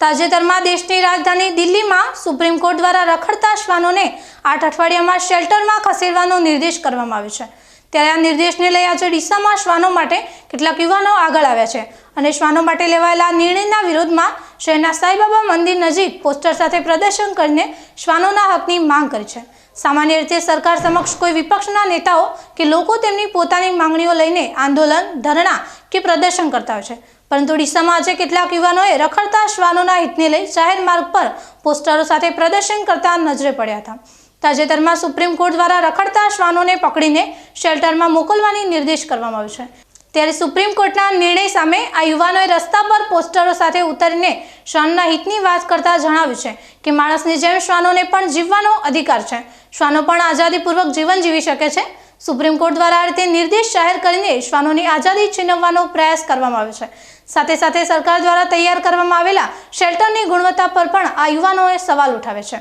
તાજેતરમાં દેશની રાજધાની દિલ્હીમાં સુપ્રીમ કોર્ટ દ્વારા રખડતા શ્વાનોને આઠ અઠવાડિયામાં શેલ્ટરમાં ખસેડવાનો નિર્દેશ કરવામાં આવ્યો છે. ત્યારે આ નિર્દેશને લઈ આજે ડીસામાં શ્વાનો માટે કેટલાક યુવાનો આગળ આવ્યા છે અને શ્વાનો માટે લેવાયેલા નિર્ણયના વિરોધમાં શહેરના સાંઈબાબા મંદિર નજીક પોસ્ટર સાથે પ્રદર્શન કરીને શ્વાનોના હકની માંગ કરી છે. સામાન્ય રીતે સરકાર સમક્ષ કોઈ વિપક્ષના નેતાઓ કે લોકો તેમની પોતાની માંગણીઓ લઈને આંદોલન, ધરણા કે પ્રદર્શન કરતા હોય છે. પરંતુ ડીસામાં આજે કેટલાક યુવાનોએ રખડતા શ્વાનોના હિતને લઈ જાહેર માર્ગ પર પોસ્ટરો સાથે પ્રદર્શન કરતા નજરે પડ્યા હતા. તાજેતરમાં સુપ્રીમ કોર્ટ દ્વારા રખડતા શ્વાનોને પકડીને શેલ્ટરમાં મોકલવાની નિર્દેશ કરવામાં આવ્યો છે. ત્યારે સુપ્રીમ કોર્ટના નિર્ણય સામે આ યુવાનોએ રસ્તા પર પોસ્ટરો સાથે ઉતરીને શ્વાનના હિતની વાત કરતા જણાવ્યું છે કે માણસની જેમ શ્વાનોને પણ જીવવાનો અધિકાર છે. શ્વાનો પણ આઝાદીપૂર્વક જીવન જીવી શકે છે. સુપ્રીમ કોર્ટ દ્વારા આ રીતે નિર્દેશ જાહેર કરીને શ્વાનોની આઝાદી છીનવવાનો પ્રયાસ કરવામાં આવ્યો છે. સાથે સાથે સરકાર દ્વારા તૈયાર કરવામાં આવેલા શેલ્ટરની ગુણવત્તા પર પણ આ યુવાનોએ સવાલ ઉઠાવે છે.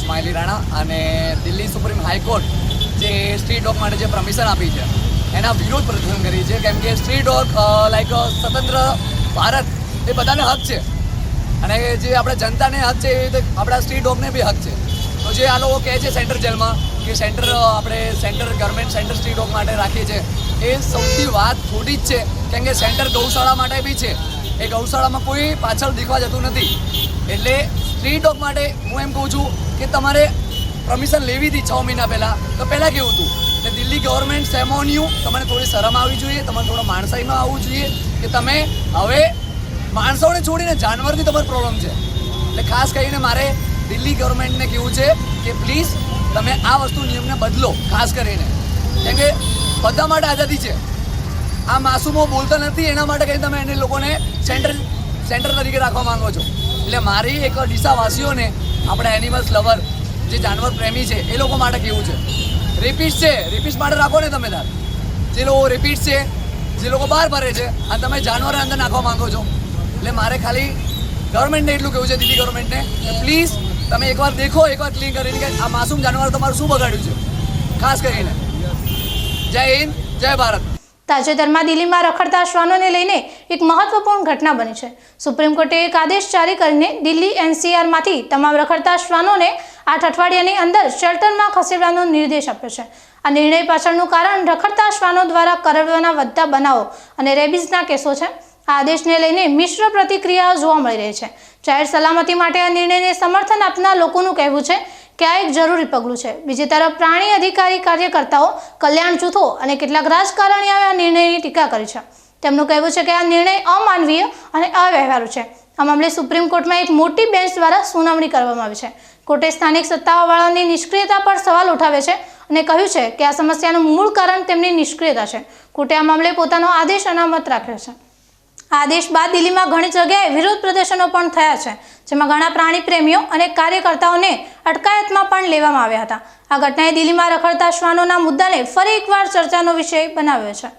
સ્માઇલી રાણા અને દિલ્હી સુપ્રીમ હાઈકોર્ટ જે સ્ટ્રીટ ડોગ માટે જે પરમિશન આપી છે, એના વિરોધ પ્રદર્શન કરી છે, કેમ કે સ્ટ્રીટ ડોગ લાઈક સ્વતંત્ર ભારત એ બધાને હક છે. અને જે આપણે જનતાને હક છે એ રીતે આપણા સ્ટ્રીટ ડોગને બી હક છે. જે આ લોકો કહે છે સેન્ટર જેલમાં કે સેન્ટર આપણે centre, government centre street dog માટે રાખીએ છીએ એ સૌથી વાત ખોટી જ છે. કેમ કે સેન્ટર ગૌશાળા માટે બી છે. એ ગૌશાળામાં કોઈ પાછળ દીખવા જતું નથી. એટલે સ્ટ્રીટ ડોગ માટે હું એમ કહું છું કે તમારે પરમિશન લેવી હતી છ મહિના પહેલાં. તો પહેલાં કેવું હતું? એટલે દિલ્હી ગવર્મેન્ટ સેમોન્યુ તમને થોડી શરમ આવવી જોઈએ તમારે થોડો માણસાઈમાં આવવું જોઈએ કે તમે હવે માણસોને છોડીને જાનવરથી તમારો પ્રોબ્લેમ છે. એટલે ખાસ કરીને મારે દિલ્હી ગવર્મેન્ટને કહેવું છે કે પ્લીઝ તમે આ વસ્તુ નિયમને બદલો, ખાસ કરીને. કેમ કે બધા માટે આઝાદી છે. આ માસૂમો બોલતા નથી, એના માટે કંઈ તમે એને લોકોને સેન્ટર સેન્ટર તરીકે રાખવા માંગો છો. એટલે મારી એક ડીસાવાસીઓને આપણા એનિમલ્સ લવર જે જાનવર પ્રેમી છે, એ લોકો માટે કેવું છે. રેપિસ્ટ છે રેપિસ્ટ માટે રાખો ને તમે તાર જે લોકો રેપિસ્ટ છે, જે લોકો બહાર ભરે છે અને તમે જાનવર અંદર નાખવા માંગો છો. એટલે મારે ખાલી ગવર્મેન્ટને એટલું કહેવું છે, દિલ્હી ગવર્મેન્ટને કે પ્લીઝ તમે એકવાર દેખો, એકવાર ક્લીન કરીને કે આ માસૂમ જાનવર તમારું શું બગાડ્યું છે? ખાસ કરીને. જય હિન્દ, જય ભારત. તાજેતરમાં દિલ્હીમાં રખડતા શ્વાનોને લઈને એક મહત્વપૂર્ણ ઘટના બની છે. સુપ્રીમ કોર્ટે એક આદેશ જારી કરીને દિલ્હી એનસીઆરમાંથી તમામ રખડતા શ્વાનોને આઠ અઠવાડિયાની અંદર શેલ્ટરમાં ખસેડવાનો નિર્દેશ આપ્યો છે. આ નિર્ણય પાછળનું કારણ રખડતા શ્વાનો દ્વારા કરડવાના વધતા બનાવો અને રેબીઝના કેસો છે. આદેશને લઈને મિશ્ર પ્રતિક્રિયાઓ જોવા મળી રહી છે. જાહેર સલામતી માટે આ નિર્ણયને સમર્થન આપનાર લોકોનું કહેવું છે કે આ એક જરૂરી પગલું છે. બીજી તરફ, પ્રાણી અધિકારી કાર્યકર્તાઓ કલ્યાણ જૂથો અને કેટલાક રાજકારણીઓએ આ નિર્ણયની ટીકા કરી છે. તેમનું કહેવું છે કે આ નિર્ણય અમાનવીય અને અવ્યવહારુ છે. આ મામલે સુપ્રીમ કોર્ટમાં એક મોટી બેન્ચ દ્વારા સુનાવણી કરવામાં આવી છે. કોર્ટે સ્થાનિક સત્તાવાળાની નિષ્ક્રિયતા પર સવાલ ઉઠાવે છે અને કહ્યું છે કે આ સમસ્યાનું મૂળ કારણ તેમની નિષ્ક્રિયતા છે. કોર્ટે આ મામલે પોતાનો આદેશ અનામત રાખ્યો છે. આદેશ બાદ દિલ્હીમાં ઘણી જગ્યાએ વિરોધ પ્રદર્શનો પણ થયા છે, જેમાં ઘણા પ્રાણી પ્રેમીઓ અને કાર્યકર્તાઓને અટકાયતમાં પણ લેવામાં આવ્યા હતા. આ ઘટનાએ દિલ્હીમાં રખડતા શ્વાનોના મુદ્દાને ફરી એકવાર ચર્ચાનો વિષય બનાવ્યો છે.